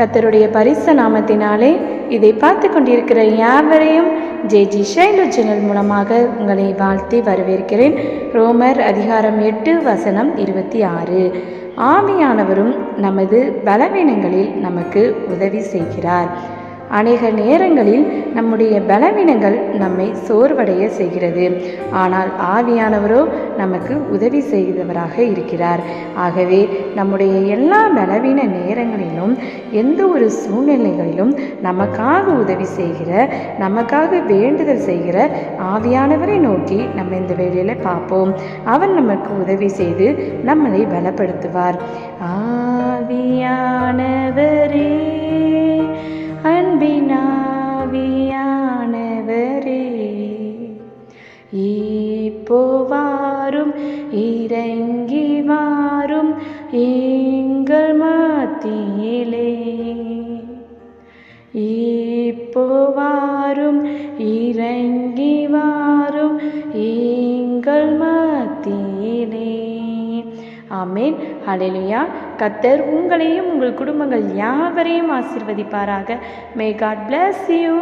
கத்தருடைய பரிச நாமத்தினாலே இதை பார்த்து கொண்டிருக்கிற யாவரையும் ஜே ஜி ஷைலு சேனல் மூலமாக உங்களை வாழ்த்தி வரவேற்கிறேன். ரோமர் அதிகாரம் எட்டு வசனம் இருபத்தி ஆறு. ஆவியானவரும் நமது பலவீனங்களில் நமக்கு உதவி செய்கிறார். அநேக நேரங்களில் நம்முடைய பலவீனங்கள் நம்மை சோர்வடைய செய்கிறது. ஆனால் ஆவியானவரோ நமக்கு உதவி செய்தவராக இருக்கிறார். ஆகவே நம்முடைய எல்லா பலவீன நேரங்களிலும் எந்த ஒரு சூழ்நிலைகளிலும் நமக்காக உதவி செய்கிற நமக்காக வேண்டுதல் செய்கிற ஆவியானவரை நோக்கி நம்ம இந்த வேளையில் பார்ப்போம். அவர் நமக்கு உதவி செய்து நம்மளை பலப்படுத்துவார். ஆவியானவர் இப்போவாரும் இறங்கி வாரும் எங்கள் மத்தியிலே. இப்போவாரும் இறங்கி வாரும் எங்கள் மத்தியிலே. ஆமேன். அலெலியா கத்தர் உங்களையும் உங்கள் குடும்பங்கள் யாவரையும் ஆசிர்வதிப்பாராக. May God bless you